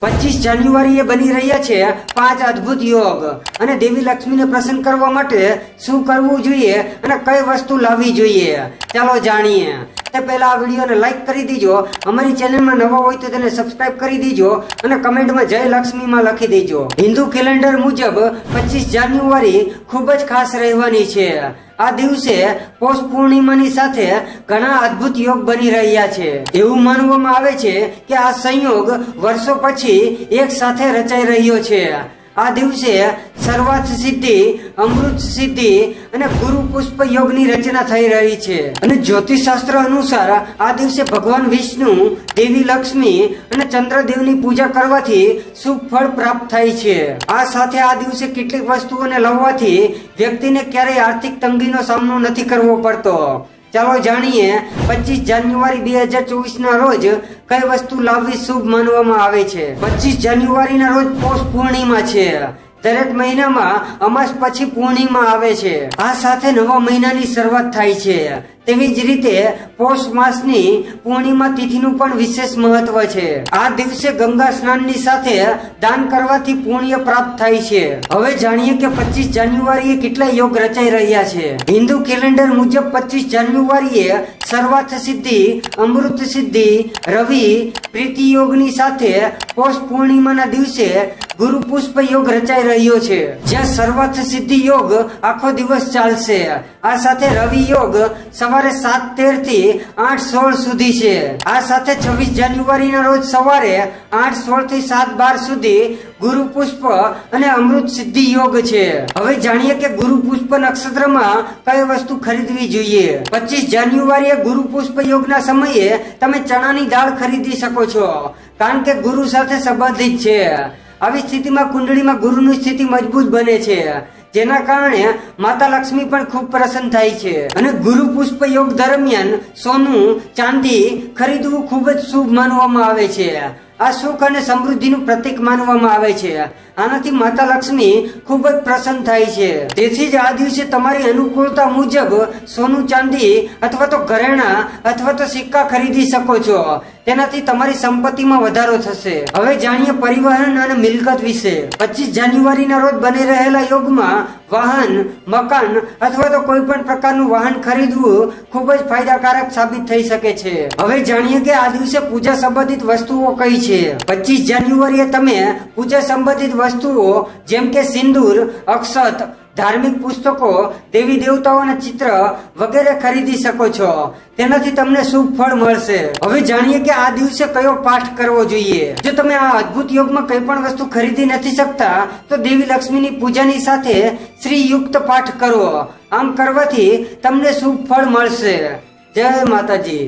પચીસ જાન્યુઆરીએ બની રહ્યા છે પાંચ અદ્ભુત યોગ. અને દેવી લક્ષ્મીને પ્રસન્ન કરવા માટે શું કરવું જોઈએ અને કઈ વસ્તુ લાવવી જોઈએ? ચાલો જાણીએ. તે પહેલા આ વિડીયોને લાઈક કરી દીજો. અમારી ચેનલમાં નવા હોય તો તેને સબસ્ક્રાઇબ કરી દીજો અને કમેન્ટમાં જય લક્ષ્મીમાં લખી દેજો. હિન્દુ કેલેન્ડર મુજબ પચીસ જાન્યુઆરી ખૂબ જ ખાસ રહેવાની છે. આ દિવસે પોષ પૂર્ણિમાની સાથે ઘણા અદ્ભુત યોગ બની રહ્યા છે. એવું માનવામાં આવે છે કે આ સંયોગ વર્ષો પછી એક સાથે રચાઈ રહ્યો છે. આ દિવસે સર્વાર્થ સિદ્ધિ, અમૃત સિદ્ધિ અને ગુરુ પુષ્પ યોગની રચના થઈ રહી છે. અને જ્યોતિષ શાસ્ત્ર અનુસાર આ દિવસે ભગવાન વિષ્ણુ, દેવી લક્ષ્મી અને ચંદ્રદેવની પૂજા કરવાથી શુભ ફળ પ્રાપ્ત થાય છે. આ સાથે આ દિવસે કેટલીક વસ્તુઓને લાવવાથી વ્યક્તિને ક્યારેય આર્થિક તંગીનો સામનો નથી કરવો પડતો. ચાલો જાણીએ, પચીસ જાન્યુઆરી બે હજાર ચોવીસ ના રોજ કઈ વસ્તુ લાવવી શુભ માનવામાં આવે છે? પચીસ જાન્યુઆરી ના રોજ પોષ પૂર્ણિમા છે. દરેક મહિનામાં અમાસ પછી પૂર્ણિમા આવે છે. આ સાથે નવા મહિનાની શરૂઆત થાય છે. તેવી જ રીતે પોષ માસની પૂર્ણિમા તિથિનું પણ વિશેષ મહત્વ છે. આ દિવસે ગંગા સ્નાનની સાથે દાન કરવાથી પુણ્ય પ્રાપ્ત થાય છે. હવે જાણીએ કે પચીસ જાન્યુઆરીએ કેટલા યોગ રચાઈ રહ્યા છે. હિન્દુ કેલેન્ડર મુજબ પચીસ જાન્યુઆરીએ સર્વાર્થ સિદ્ધિ, અમૃત સિદ્ધિ, રવિ પ્રીતિ યોગની સાથે પોષ પૂર્ણિમાના દિવસે ગુરુ પુષ્પ યોગ રચાઈ રહ્યો છે. જ્યાં સર્વાર્થ સિદ્ધિ યોગ આખો દિવસ ચાલશે. આ સાથે રવિ યોગ સવારે સાત તેરથી આઠ સોળ સુધી છે. આ સાથે છવ્વીસ જાન્યુઆરી ના રોજ સવારે આઠ સોળથી સાત બાર સુધી ગુરુ પુષ્પ અને અમૃત સિદ્ધિ યોગ છે. હવે જાણીએ કે ગુરુ પુષ્પ નક્ષત્રમાં કઈ વસ્તુ ખરીદવી જોઈએ? પચીસ જાન્યુઆરીએ ગુરુ પુષ્પ યોગના સમયે તમે ચણાની દાળ ખરીદી શકો છો, કારણ કે ગુરુ સાથે સંબંધિત છે. આવી સ્થિતિમાં કુંડળીમાં ગુરુની સ્થિતિ મજબૂત બને છે, જેના કારણે માતા લક્ષ્મી પણ ખૂબ પ્રસન્ન થાય છે. અને ગુરુ પુષ્પ યોગ દરમિયાન સોનું, ચાંદી ખરીદવું ખૂબ જ શુભ માનવામાં આવે છે. આ સુખ અને સમૃદ્ધિનું પ્રતીક માનવામાં આવે છે. આનાથી માતા લક્ષ્મી ખૂબ જ પ્રસન્ન થાય છે. તેથી જ આ દિવસે તમારી અનુકૂળતા મુજબ સોનું ચાંદી અથવા તો ઘરેણા અથવા તો સિક્કા ખરીદી શકો છો. તેનાથી તમારી સંપત્તિમાં વધારો થશે. હવે જાણીએ પરિવહન અને મિલકત વિશે. પચીસ જાન્યુઆરીના રોજ બની રહેલા યોગમાં વાહન, મકાન અથવા તો કોઈ પણ પ્રકારનું વાહન ખરીદવું ખૂબ જ ફાયદાકારક સાબિત થઈ શકે છે. હવે જાણીએ કે આ દિવસે પૂજા સંબંધિત વસ્તુઓ કઈ છે? પચીસ જાન્યુઆરીએ તમે પૂજા સંબંધિત વસ્તુઓ, જેમ કે સિંદૂર, અક્ષત, ધાર્મિક પુસ્તકો, દેવી દેવતાઓના ચિત્ર વગેરે ખરીદી શકો છો. તેનાથી તમને શુભ ફળ મળશે. હવે જાણીએ કે આ દિવસે કયો પાઠ કરવો જોઈએ. જો તમે આ અદ્ભુત યોગમાં કઈ પણ વસ્તુ ખરીદી નથી શકતા, તો દેવી લક્ષ્મીની પૂજાની સાથે શ્રી યુક્ત પાઠ કરો. આમ કરવાથી તમને શુભ ફળ મળશે. જય માતાજી.